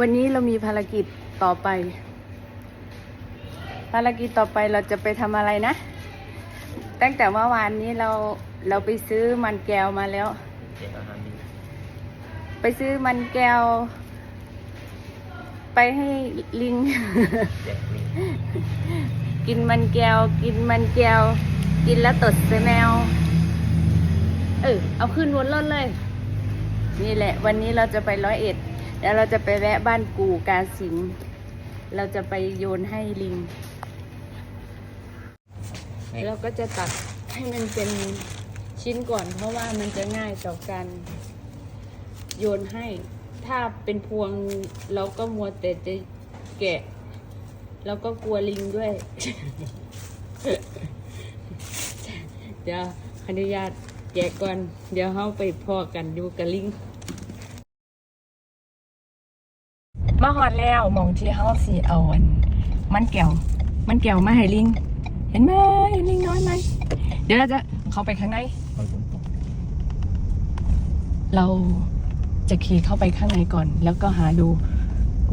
วันนี้เรามีภารกิจต่อไป ภารกิจต่อไปเราจะไปทำอะไรนะ ตั้งแต่เมื่อวานนี้เราเราไปซื้อมันแก้วมาแล้ว ไปซื้อมันแก้ว ไปให้ลิง กินมันแก้ว กินมันแก้ว กินแล้วตดใส่แมว เออเอาขึ้นวนรถเลย นี่แหละ วันนี้เราจะไปร้อยเอ็ด แล้วเราจะไปแวะบ้านกูกาสิงเราจะไปโยนให้ลิง เราก็จะตัดให้มันเป็นชิ้นก่อนเพราะว่ามันจะง่ายต่อการโยนให้ ถ้าเป็นพวงเราก็มัวแต่จะแกะ แล้วก็กลัวลิงด้วย เดี๋ยวอนุญาตแกะก่อน เดี๋ยวเขาไปพอกันดูกับลิง มาหอดแล้วมองที่เขาสีเอาอันมันแก้วมันแก้วมาให้ลิง เห็นไหมลิงน้อยไหมเดี๋ยวเราจะเข้าไปข้างใน เราจะขี่เข้าไปข้างในก่อน แล้วก็หาดู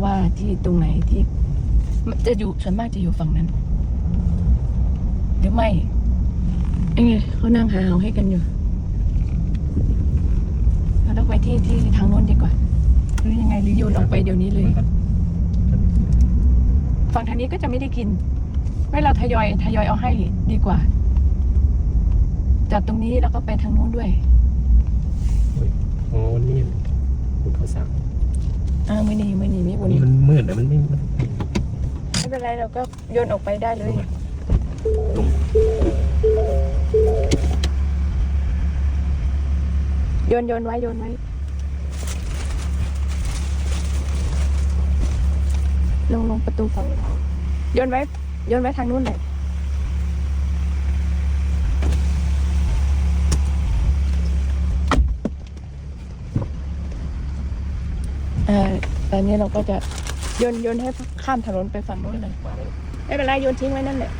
ว่าที่ตรงไหนที่จะอยู่ส่วนมากจะอยู่ฝั่งนั้นหรือไม่เอ้เขานั่งหาเอาให้กันอยู่ เราต้องไปที่ที่ทางโน้นดีกว่า หรือยังไงหรือโยนออกไปเดี๋ยวนี้เลย ฝั่งทางนี้ก็จะไม่ได้กิน ไม่เราทยอยทยอยเอาให้ดีกว่า จากตรงนี้แล้วก็ไปทางโน้นด้วยโอ้ยโอ้นี่คุณเขาสั่งอ่ามือนีมือนีไม่บุวันญนี้มันมืดแต่มันไม่มันไม่เป็นไรเราก็โยนออกไปได้เลยลงโยนโยนไว้โยนไว้ ลงลงประตูฝั่งโยนไว้โยนไว้ทางนู้นเลยเออตอนนี้เราก็จะโยนโยนให้ข้ามถนนไปฝั่งนู้นเลยไม่เป็นไรโยนทิ้งไว้นั่นแหละ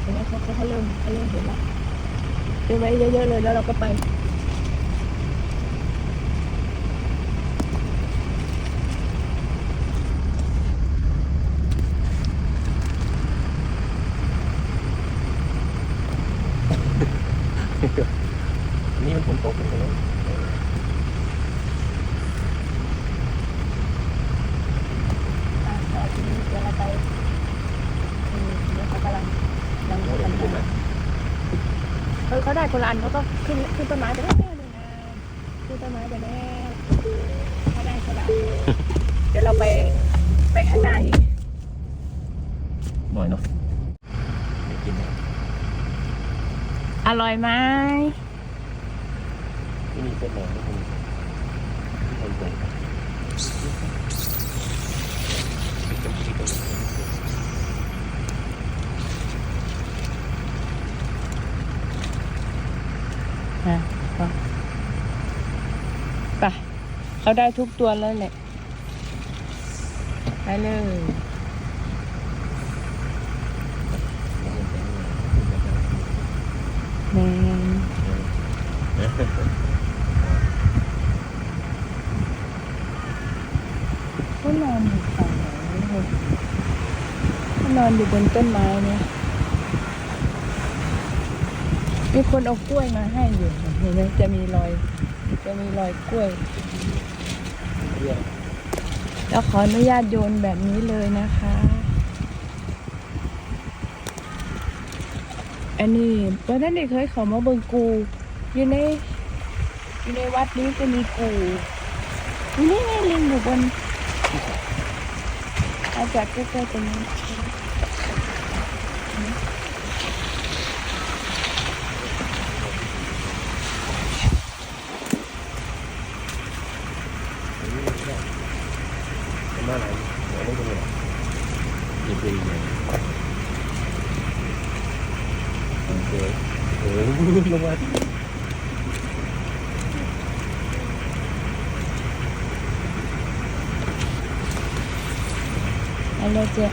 เห็นไหมเขาเขาเริ่มเขาเริ่มเห็นแล้วเห็นไว้เยอะๆเลยแล้วเราก็ไป นี่มันฝนตกเลยนะ อ่าต่อทีนี้เดี๋ยวเราไปอืมเดี๋ยวเขากำลังกำลัง โอ้ย กำลัง ดูไหม เออเขาได้ คนละอันเขาก็ขึ้นขึ้นต้นไม้ไปแล้วเนี่ยนะขึ้นต้นไม้ไปแล้วเขาได้คนละอันเดี๋ยวเราไปไปข้างในหน่อยเนาะไม่กินนะอร่อยไหมที่นี่เป็นหนอนที่คนคนตก ฮะก็ไปเขาได้ทุกตัวแล้วแหละไปเลยแมนเขานอนอยู่ฝั่งไหนเลยเขานอนอยู่บนต้นไม้เนี่ย มีคนเอากล้วยมาให้อยู่เห็นไหมจะมีรอย จะมีรอยกล้วย แล้วขออนุญาตโยนแบบนี้เลยนะคะ อันนี้เพื่อนเด็กเคยเขามาเบิงกู อยู่ใน อยู่ในวัดนี้จะมีกูนี่ไงลิงอยู่บนอาจากใกล้ๆตรงนี้ เป็นมาอะไรเดี๋ยวไม่เป็นไรอีกทีหนึ่งโอเคโอ้ยลงมา อะไรเจ๊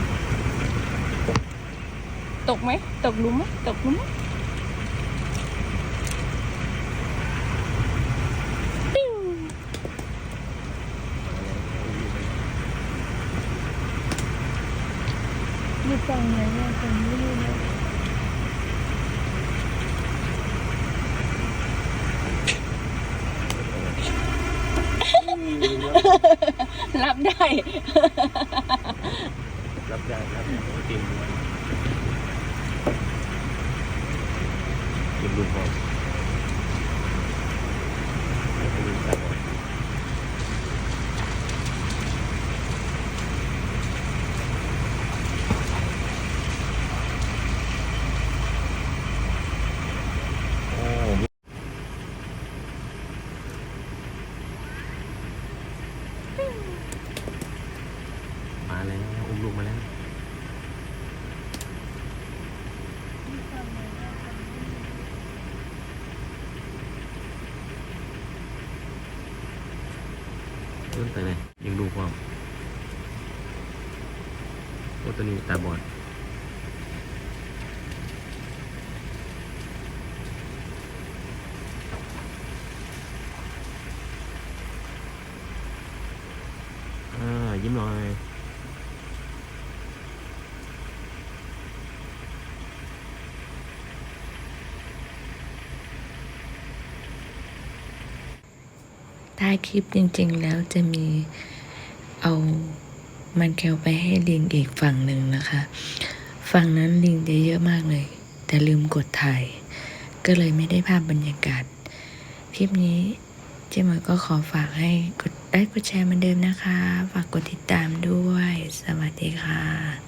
ตกไหม ตกหลุมไหม ตกหลุมไหม รับได้ รับได้ครับเตรียมดูเตรียมดูพร้อมแล้วก็ดูตาบอดโอ้ มาแล้วอุ้มลูกมาแล้วเริ่มไปเลยยังดูความโอ้ตัวนี้ตาบอดอ่ายิ้มหน่อย ท้คลิปจริง ๆ แล้วจะมีเอามันแกวไปให้ลิงอีกฝั่งหนึ่งนะคะ ฝั่งนั้นลิงจะเยอะมากเลย แต่ลืมกดถ่าย ก็เลยไม่ได้ภาพบรรยากาศ คลิปนี้เจ๊หมวยก็ขอฝากให้กดไลค์กดแชร์เหมือนเดิมนะคะ ฝากกดติดตามด้วย สวัสดีค่ะ